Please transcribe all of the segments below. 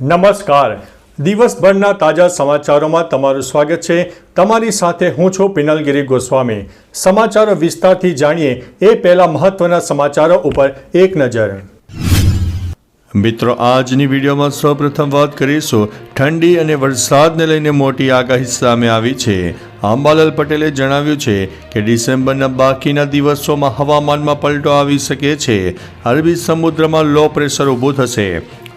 નમસ્કાર. દિવસભરના તાજા સમાચારોમાં તમારું સ્વાગત છે. તમારી સાથે હું છું પિનલગીરી ગોસ્વામી. સમાચારો વિસ્તારથી જાણીએ એ પહેલા મહત્વના સમાચારો ઉપર એક નજર. મિત્રો, આજની વિડીયોમાં સૌપ્રથમ વાત કરીશું. ઠંડી અને વરસાદને લઈને મોટી આગાહી સામે આવી છે. અંબાલાલ પટેલે જણાવ્યું છે કે ડિસેમ્બરના બાકીના દિવસોમાં હવામાનમાં પલટો આવી શકે છે. અરબી સમુદ્રમાં લો પ્રેશર ઊભું થશે.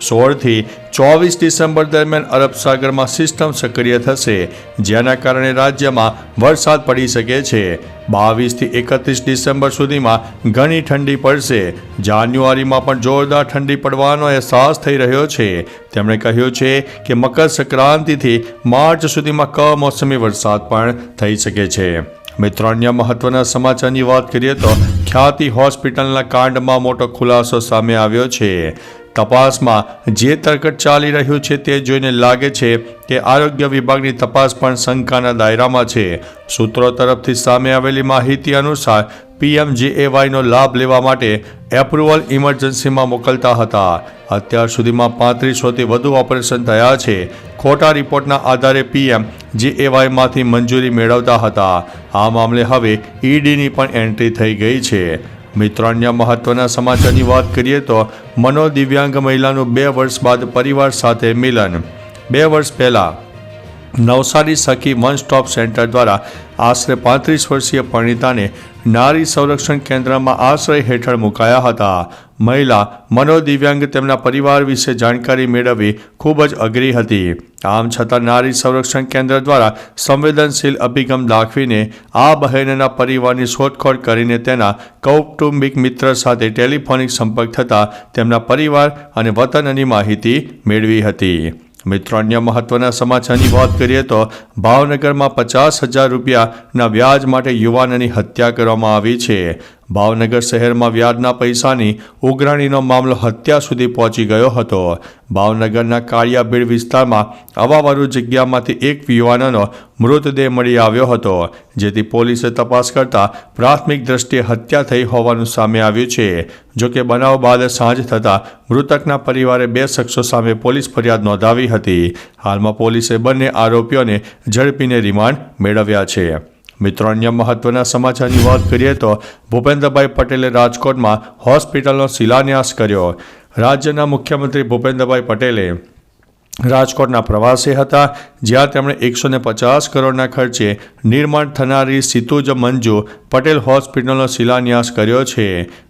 સોળથી ચોવીસ ડિસેમ્બર દરમિયાન અરબ સાગરમાં સિસ્ટમ સક્રિય થશે, જેના કારણે રાજ્યમાં વરસાદ પડી શકે છે. બાવીસથી એકત્રીસ ડિસેમ્બર સુધીમાં ઘણી ઠંડી પડશે. જાન્યુઆરીમાં પણ જોરદાર ઠંડી પડવાનો અહેસાસ થઈ રહ્યો છે. તેમણે કહ્યું છે કે મકર સંક્રાંતિથી માર્ચ સુધીમાં કમોસમી વરસાદ પણ થઈ શકે છે. મિત્રો, અન્ય મહત્વના સમાચારની વાત કરીએ તો ખ્યાતિ હોસ્પિટલના કાંડમાં મોટો ખુલાસો સામે આવ્યો છે. તપાસમાં જે તરકટ ચાલી રહ્યું છે તે જોઈને લાગે છે કે આરોગ્ય વિભાગની તપાસ પણ શંકાના દાયરામાં છે. સૂત્રો તરફથી સામે આવેલી માહિતી અનુસાર પીએમજીએવાયનો લાભ લેવા માટે એપ્રુવલ ઇમરજન્સીમાં મોકલતા હતા. અત્યાર સુધીમાં પાંત્રીસોથી વધુ ઓપરેશન થયા છે. ખોટા રિપોર્ટના આધારે પીએમ જીએવાયમાંથી મંજૂરી મેળવતા હતા. આ મામલે હવે ઈડીની પણ એન્ટ્રી થઈ ગઈ છે. મિત્રો અન્ય મહત્વના સમાચારની વાત કરીએ તો મનોદિવ્યાંગ મહિલાનું બે વર્ષ બાદ પરિવાર સાથે મિલન. બે વર્ષ પહેલાં નવસારી સખી વન સ્ટોપ સેન્ટર દ્વારા આશરે પાંત્રીસ વર્ષીય પરિણીતાને નારી સંરક્ષણ કેન્દ્રમાં આશ્રય હેઠળ મુકાયા હતા. મહિલા મનોદિવ્યાંગ તેમના પરિવાર વિશે જાણકારી મેળવવી ખૂબ જ અઘરી હતી. આમ છતાં નારી સંરક્ષણ કેન્દ્ર દ્વારા સંવેદનશીલ અભિગમ દાખવીને આ બહેનના પરિવારની શોધખોળ કરીને તેના કૌટુંબિક મિત્ર સાથે ટેલિફોનિક સંપર્ક થતાં તેમના પરિવાર અને વતનની માહિતી મેળવી હતી. મિત્રો અન્ય મહત્વના સમાચારની વાત કરીએ તો ભાવનગરમાં પચાસ હજાર રૂપિયાના વ્યાજ માટે યુવાનની હત્યા કરવામાં આવી છે. ભાવનગર શહેરમાં વ્યાજના પૈસાની ઉઘરાણીનો મામલો હત્યા સુધી પહોંચી ગયો હતો. ભાવનગરના કાળિયાભીડ વિસ્તારમાં અવાવારૂ જગ્યામાંથી એક યુવાનનો મૃતદેહ મળી આવ્યો હતો, જેથી પોલીસે તપાસ કરતા પ્રાથમિક દ્રષ્ટિએ હત્યા થઈ હોવાનું સામે આવ્યું છે. જોકે બનાવ બાદ સાંજ થતાં મૃતકના પરિવારે બે શખ્સો સામે પોલીસ ફરિયાદ નોંધાવી હતી. હાલમાં પોલીસે બંને આરોપીઓને ઝડપીને રિમાન્ડ મેળવ્યા છે. મિત્રો, અન્ય મહત્વના સમાચારની વાત કરીએ તો ભૂપેન્દ્રભાઈ પટેલે રાજકોટમાં હોસ્પિટલનો શિલાન્યાસ કર્યો. રાજ્યના મુખ્યમંત્રી ભૂપેન્દ્રભાઈ પટેલે રાજકોટના પ્રવાસી હતા, જ્યાં તેમણે એકસો ને પચાસ કરોડના ખર્ચે નિર્માણ થનારી સિતુજ મંજુ પટેલ હોસ્પિટલનો શિલાન્યાસ કર્યો છે.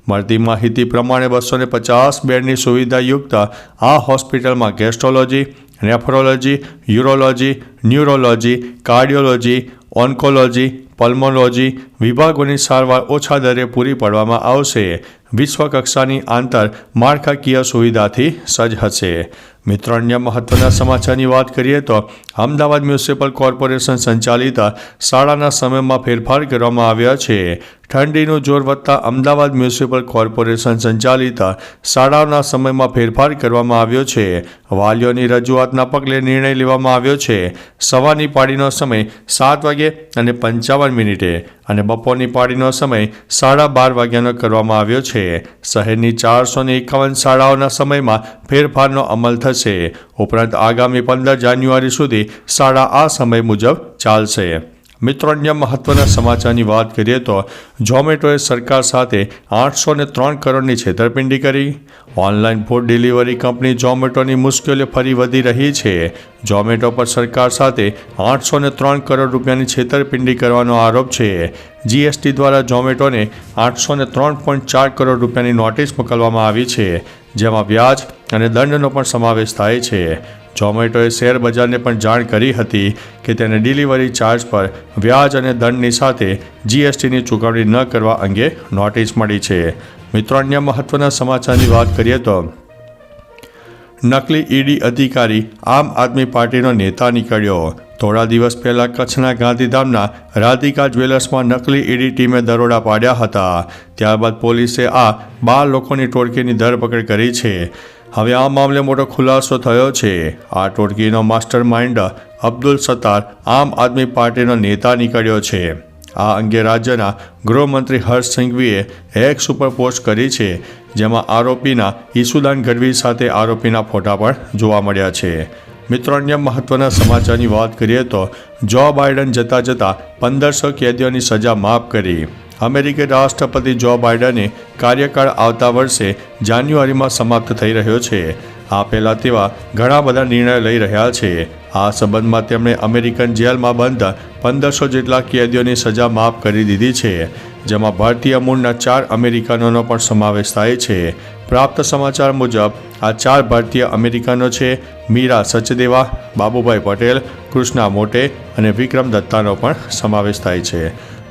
મળતી માહિતી પ્રમાણે બસો ને પચાસ બેડની સુવિધાયુક્ત આ હોસ્પિટલમાં gastrology nephrology urology, neurology, cardiology oncology, pulmology વિભાગોની સારવાર ઓછા દરે પૂરી પાડવામાં આવશે. વિશ્વકક્ષાની આંતર માળખાકીય સુવિધાથી સજ્જ હશે. મિત્રો, અન્ય મહત્વના સમાચારની વાત કરીએ તો અમદાવાદ મ્યુનિસિપલ કોર્પોરેશન સંચાલિત શાળાના સમયમાં ફેરફાર કરવામાં આવ્યા છે. ઠંડીનું જોર વધતા અમદાવાદ મ્યુનિસિપલ કોર્પોરેશન સંચાલિત શાળાઓના સમયમાં ફેરફાર કરવામાં આવ્યો છે. વાલીઓની રજૂઆતના પગલે નિર્ણય લેવામાં આવ્યો છે. સવારની પાળીનો સમય સાત વાગે અને પંચાવન મિનિટે અને બપોરની પાળીનો સમય સાડા બાર વાગ્યાનો કરવામાં આવ્યો છે. શહેરની ચારસો એકાવન શાળાઓના સમયમાં ફેરફારનો અમલ થશે. ઉપરાંત આગામી પંદર જાન્યુઆરી સુધી શાળા આ સમય મુજબ ચાલશે. મિત્રો અન્ય મહત્વના સમાચારની વાત કરીએ તો ઝોમેટોએ સરકાર સાથે આઠસો ને ત્રણ કરોડની છેતરપિંડી કરી. ઓનલાઈન ફૂડ ડિલિવરી કંપની ઝોમેટોની મુશ્કેલીઓ ફરી વધી રહી છે. ઝોમેટો પર સરકાર સાથે આઠસો ને ત્રણ કરોડ રૂપિયાની છેતરપિંડી કરવાનો આરોપ છે. જીએસટી દ્વારા ઝોમેટોને આઠસો ને ત્રણ પોઈન્ટ ચાર કરોડ રૂપિયાની નોટિસ મોકલવામાં આવી છે, જેમાં વ્યાજ અને દંડનો પણ સમાવેશ થાય છે. ઝોમેટોએ શેર બજારને પણ જાણ કરી હતી કે તેને ડિલિવરી ચાર્જ પર વ્યાજ અને દંડની સાથે જીએસટીની ચૂકવણી ન કરવા અંગે નોટિસ મળી છે. મિત્રો, અન્ય મહત્વના સમાચારની વાત કરીએ તો નકલી ઈડી અધિકારી આમ આદમી પાર્ટીનો નેતા નીકળ્યો. થોડા દિવસ પહેલા કચ્છના ગાંધીધામના રાધિકા જ્વેલર્સમાં નકલી ઈડી ટીમે દરોડા પાડ્યા હતા. ત્યારબાદ પોલીસે આ બાર લોકોની ટોળકીની ધરપકડ કરી છે. હવે આ મામલે મોટો ખુલાસો થયો છે. આ ટોળકીનો માસ્ટર માઇન્ડ અબ્દુલ સત્તાર આમ આદમી પાર્ટીનો નેતા નીકળ્યો છે. આ અંગે રાજ્યના ગૃહમંત્રી હર્ષ સંઘવીએ એક્સ ઉપર પોસ્ટ કરી છે, જેમાં આરોપીના ઈસુદાન ગઢવી સાથે આરોપીના ફોટા પણ જોવા મળ્યા છે. મિત્રો, અન્ય મહત્વના સમાચારની વાત કરીએ તો, જો બાઇડન જતાં જતાં પંદરસો કેદીઓની સજા માફ કરી. અમેરિકી રાષ્ટ્રપતિ જો બાઇડને કાર્યકાળ આવતા વર્ષે જાન્યુઆરીમાં સમાપ્ત થઈ રહ્યો છે. આ પહેલાં તેવા ઘણા બધા નિર્ણય લઈ રહ્યા છે. આ સંબંધમાં તેમણે અમેરિકન જેલમાં બંધ પંદરસો જેટલા કેદીઓની સજા માફ કરી દીધી છે, જેમાં ભારતીય મૂળના ચાર અમેરિકનોનો પણ સમાવેશ થાય છે. પ્રાપ્ત સમાચાર મુજબ, આ ચાર ભારતીય અમેરિકનો છે, મીરા સચદેવા, બાબુભાઈ પટેલ, કૃષ્ણા મોટે અને વિક્રમ દત્તાનો પણ સમાવેશ થાય છે.